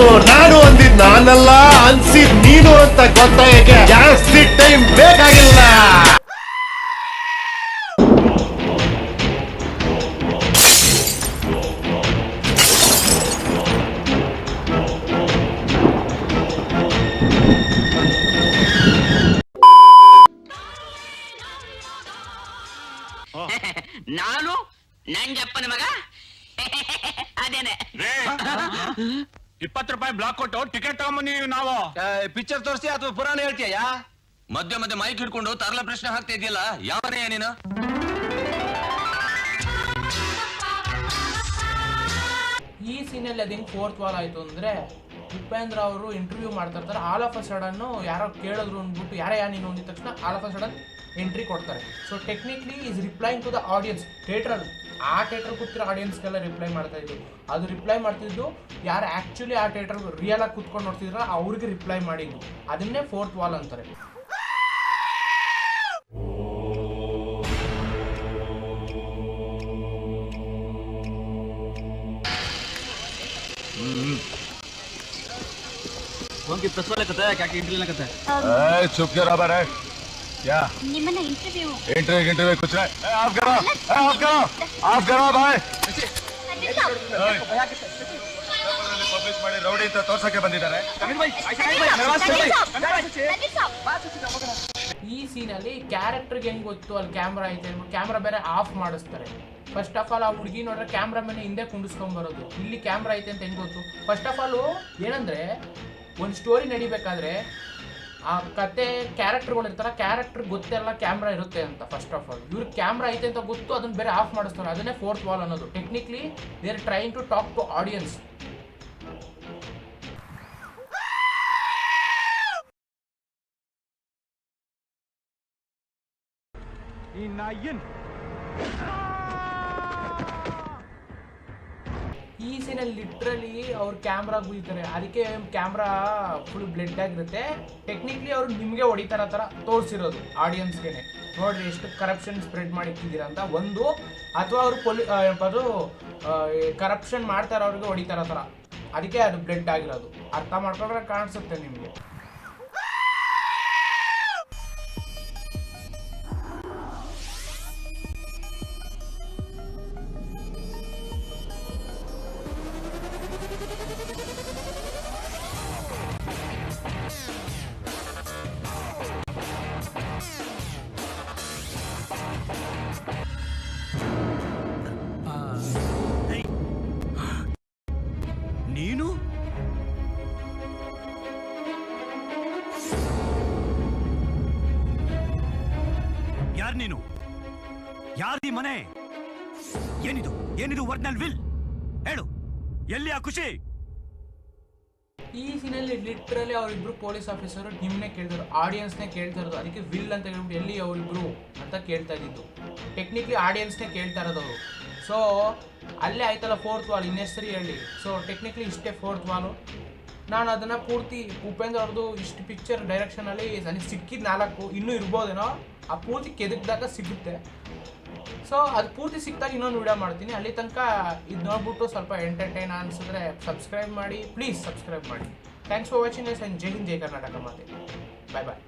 ನೀನು ನಾನು ಅಂದಿದ್ ನಾನಲ್ಲ ಅನ್ಸಿದ್ ನೀನು ಅಂತ ಗೊತ್ತಾಗಕ್ಕೆ ಜಾಸ್ತಿ ಟೈಮ್ ಬೇಕಾಗಿಲ್ಲ. ನಾನು ನಂಜಪ್ಪನ ಮಗ? ಅದೇನೆ. ಇಪ್ಪತ್ತು ರೂಪಾಯಿ ಬ್ಲಾಕ್ ಕೊಟ್ಟು ಟಿಕೆಟ್ ತಗೊಂಬಂದಿದೀವಿ ನಾವು ಪಿಕ್ಚರ್ ತೋರಿಸಿ ಅಥವಾ ಪುರಾಣ ಹೇಳ್ತೀಯಾ? ಮಧ್ಯ ಮಧ್ಯೆ ಮೈಕ್ ಹಿಡ್ಕೊಂಡು ತರಲ ಪ್ರಶ್ನೆ ಹಾಕ್ತಾ ಇದೆಯಲ್ಲ ಯಾವನೇ ನೀನು? ಈ ಸೀನಲ್ಲಿ ಅದು ಹೆಂಗೆ ಫೋರ್ತ್ ವಾಲ್ ಆಯಿತು ಅಂದರೆ ಉಪೇಂದ್ರ ಅವರು ಇಂಟರ್ವ್ಯೂ ಮಾಡ್ತಾ ಇರ್ತಾರೆ. ಆಲ್ ಆಫ್ ಅ ಸಡನ್ ಯಾರೋ ಕೇಳಿದ್ರು ಅಂದ್ಬಿಟ್ಟು ಯಾರೇ ಯಾರು ನೀನು ಅಂದಿದ ತಕ್ಷಣ all of a sudden entry ಕೊಡ್ತಾರೆ. So technically is replying to the audience ಥಿಯೇಟ್ರಲ್ಲಿ ಆ ಥಿಯೇಟ್ರ್ ಕೂತಿರೋ ಆಡಿಯನ್ಸ್ಗೆಲ್ಲ ರಿಪ್ಲೈ ಮಾಡ್ತಾ ಇದ್ರು ಅದು ರಿಪ್ಲೈ ಮಾಡ್ತಿದ್ದು ಯಾರು ಆ್ಯಕ್ಚುಲಿ ಆ ಥಿಯೇಟರ್ ರಿಯಲ್ ಆಗಿ ಕೂತ್ಕೊಂಡು ನೋಡ್ತಿದ್ರ ಅವ್ರಿಗೆ ರಿಪ್ಲೈ ಮಾಡಿದ್ದು ಅದನ್ನೇ ಫೋರ್ತ್ ವಾಲ್ ಅಂತಾರೆ ಹೋಗಿ ಪ್ರಶ್ನೆ ಕತೆ ಯಾಕೆ ಇಂಟರ್ವ್ಯೂ ಕತೆ ಗಿರ ಬರೇ क्या ನಿಮ್ಮನ್ನ ಇಂಟರ್ವ್ಯೂ इंटरव्यू इंटरव्यू कुछ नहीं ए, आप करो ए, आप करो आप करो भाई ಪಬ್ಲಿಷ್ ಮಾಡಿ ರೌಡಿ ಅಂತ ತೋರ್ಸಕ್ಕೆ ಬಂದಿದ್ದಾರೆ ಈ ಸೀನಲ್ಲಿ ಕ್ಯಾರೆಕ್ಟರ್ಗೆ ಹೆಂಗ್ ಗೊತ್ತು ಅಲ್ಲಿ ಕ್ಯಾಮ್ರಾ ಐತೆ ಕ್ಯಾಮ್ರಾ ಬೇರೆ ಆಫ್ ಮಾಡಿಸ್ತಾರೆ ಫಸ್ಟ್ ಆಫ್ ಆಲ್ ಆ ಹುಡುಗಿ ನೋಡ್ರೆ ಕ್ಯಾಮ್ರಾ ಮೇಲೆ ಹಿಂದೆ ಕುಂಡಿಸ್ಕೊಂಡ್ ಬರೋದು ಇಲ್ಲಿ ಕ್ಯಾಮ್ರಾ ಐತೆ ಅಂತ ಹೆಂಗ್ ಗೊತ್ತು ಫಸ್ಟ್ ಆಫ್ ಆಲ್ ಏನಂದ್ರೆ ಒಂದು ಸ್ಟೋರಿ ನಡಿಬೇಕಾದ್ರೆ ಆ ಕತೆ ಕ್ಯಾರೆಕ್ಟರ್ಗಳು ಇರ್ತಾರೆ ಕ್ಯಾರೆಕ್ಟರ್ ಗೊತ್ತೆಲ್ಲ ಕ್ಯಾಮ್ರಾ ಇರುತ್ತೆ ಅಂತ ಫಸ್ಟ್ ಆಫ್ ಆಲ್ ಇವ್ರಿಗೆ ಕ್ಯಾಮ್ರಾ ಐತೆ ಅಂತ ಗೊತ್ತು, ಅದನ್ನ ಬೇರೆ ಆಫ್ ಮಾಡಿಸ್ತಾರೆ. ಅದನ್ನೇ ಫೋರ್ತ್ ವಾಲ್ ಅನ್ನೋದು. Technically they are trying to talk to audience ಈ ಸೀನಲ್ಲಿ ಲಿಟ್ರಲಿ ಅವ್ರ ಕ್ಯಾಮ್ರಾ ಬೀಳ್ತಾರೆ. ಅದಕ್ಕೆ ಕ್ಯಾಮ್ರಾ ಫುಲ್ ಬ್ಲೆಡ್ ಆಗಿರುತ್ತೆ. ಟೆಕ್ನಿಕ್ಲಿ ಅವ್ರು ನಿಮಗೆ ಹೊಡಿತಾರ ಥರ ತೋರಿಸಿರೋದು ಆಡಿಯನ್ಸ್ಗೆನೆ ನೋಡ್ರಿ ಎಷ್ಟು ಕರಪ್ಷನ್ ಸ್ಪ್ರೆಡ್ ಮಾಡಿಟ್ಟಿದ್ದೀರಾ ಅಂತ. ಒಂದು, ಅಥವಾ ಅವರು ಪೊಲಿ ಅದು ಕರಪ್ಷನ್ ಮಾಡ್ತಾರ ಅವ್ರಿಗೆ ಹೊಡಿತಾರ ಥರ. ಅದಕ್ಕೆ ಅದು ಬ್ಲೆಡ್ ಆಗಿರೋದು. ಅರ್ಥ ಮಾಡ್ಕೊಂಡ್ರೆ ಕಾಣಿಸುತ್ತೆ ನಿಮಗೆ. ಯಾರ್ ನೀನು? ಯಾರ್ದಿ ಮನೆ? ಏನಿದು? ಏನಿದು ಒರಿಜಿನಲ್ ವಿಲ್? ಹೇಳು. ಎಲ್ಲಿ ಆ ಖುಷಿ? ಈ ಸೀನಲ್ಲಿ ಲಿಟ್ರಲಿ ಅವರಿಬ್ರು ಪೊಲೀಸ್ ಆಫೀಸರ್ ನಿಮ್ಮನ್ನೇ ಕೇಳ್ತಾರೆ ಆಡಿಯನ್ಸ್ನೇ ಕೇಳ್ತಾ ಇರೋದು ಅದಕ್ಕೆ ವಿಲ್ ಅಂತ ಹೇಳ್ಬಿಟ್ಟು ಎಲ್ಲಿ ಅವರಿಬ್ರು ಅಂತ ಕೇಳ್ತಾ ಇದ್ದಿದ್ದು. ಟೆಕ್ನಿಕ್ಲಿ ಆಡಿಯನ್ಸ್ನೇ ಕೇಳ್ತಾ ಇರೋದು ಅವರು. ಸೊ ಅಲ್ಲೇ ಆಯ್ತಲ್ಲ ಫೋರ್ತ್ ವಾಲ್ ಇನ್ನೆಸರಿ ಹೇಳಿ. ಸೊ ಟೆಕ್ನಿಕ್ಲಿ ಇಷ್ಟೇ ಫೋರ್ತ್ ವಾಲು ನಾನು ಅದನ್ನು ಪೂರ್ತಿ ಉಪೇಂದ್ರ ಅವ್ರದ್ದು ಇಷ್ಟು ಪಿಕ್ಚರ್ ಡೈರೆಕ್ಷನಲ್ಲಿ ನನಗೆ ಸಿಕ್ಕಿದ ನಾಲ್ಕು, ಇನ್ನೂ ಇರ್ಬೋದೇನೋ? ಆ ಪೂರ್ತಿ ಕೆದಕ್ದಾಗ ಸಿಗುತ್ತೆ. ಸೊ ಅದು ಪೂರ್ತಿ ಸಿಕ್ಕಿದಾಗ ಇನ್ನೊಂದು ವಿಡಿಯೋ ಮಾಡ್ತೀನಿ. ಅಲ್ಲಿ ತನಕ ಇದು ನೋಡ್ಬಿಟ್ಟು ಸ್ವಲ್ಪ ಎಂಟರ್ಟೈನ್ ಅನಿಸಿದ್ರೆ ಸಬ್ಸ್ಕ್ರೈಬ್ ಮಾಡಿ. ಪ್ಲೀಸ್ ಸಬ್ಸ್ಕ್ರೈಬ್ ಮಾಡಿ. Thanks for watching yes and ಜೈ ಹಿಂದ್ ಜೈ ಕರ್ನಾಟಕ ಮಾತೆ. Bye bye